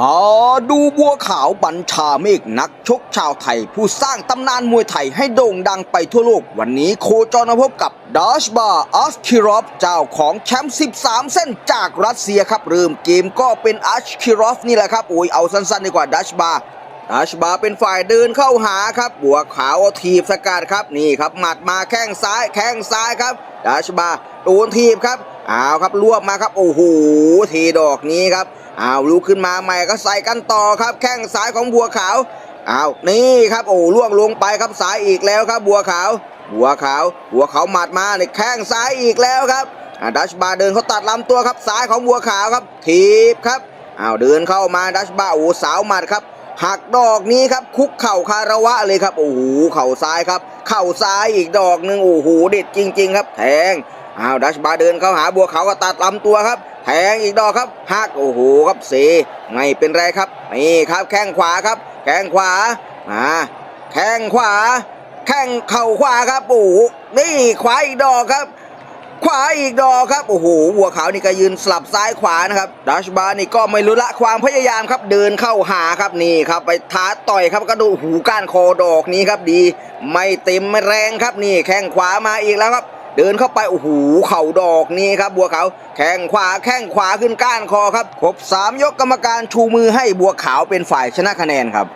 มาดูบัวขาวบัญชาเมฆนักชกชาวไทย ผู้สร้างตำนานมวยไทยให้โด่งดังไปทั่วโลก วันนี้โคจรมาพบกับดัชบาอัสคิรอฟเจ้าของแชมป์ 13 เส้นจากรัสเซียครับ เริ่มเกมก็เป็นอัชคิรอฟนี่แหละครับ โอ้ยเอาสั้นๆดีกว่าดัชบาดัชบาเป็นฝ่ายเดินเข้าหาครับ บัวขาวทีบสกัดครับนี่ครับหมัดมาแข้งซ้ายแข้งซ้ายครับดัชบาโดนทีบครับ เอาครับรวบมาครับโอ้โหทีดอกนี้ครับเอาลุกขึ้นมาใหม่ก็ใส่กันต่อครับ แข้งซ้ายของบัวขาวเอานี่ครับโอ้ล่วงลงไปครับสายอีกแล้วครับบัวขาว บัวขาว บัวขาวหมัดมาในแข้งซ้ายอีกแล้วครับดัชบาเดินเขาตัดลำตัวครับซ้ายของบัวขาวครับทีบครับเอาเดินเข้ามาดัชบาโอ้สาวหมัดครับหักดอกนี้ครับคุกเข่าคารวะเลยครับโอ้โหเข่าซ้ายครับ เข่าซ้ายอีกดอกหนึ่งโอ้โหเด็ดจริง ๆ ครับแทง อ้าวดัชบาเดินเข้าหาบัวขาวก็ตัดลำตัวครับ แทงอีกดอกครับหักโอ้โหครับเสไม่เป็นไรครับนี่ครับแข้งขวาครับ แข้งขวาอ่าแข้งขวา แข้งเข่าขวาครับโอ้โหนี่ขวาอีกดอกครับ ขวาอีกดอกครับโอ้โหบัวขาวนี่ก็ยืนสลับซ้ายขวานะครับดัชบาร์นี่ก็ไม่รู้ละความพยายามครับ เดินเข้าหาครับนี่ครับ ไปท้าต่อยครับกระดูหูก้านคอดอกนี้ครับดี ไม่เต็มไม่แรงครับนี่ แข้งขวามาอีกแล้วครับ เดินเข้าไปโอ้โหเข่าดอกนี้ครับบัวขาวแข้งขวาแข้งขวาขึ้นก้านคอครับครบสามยกกรรมการชูมือให้บัวขาวเป็นฝ่ายชนะคะแนนครับ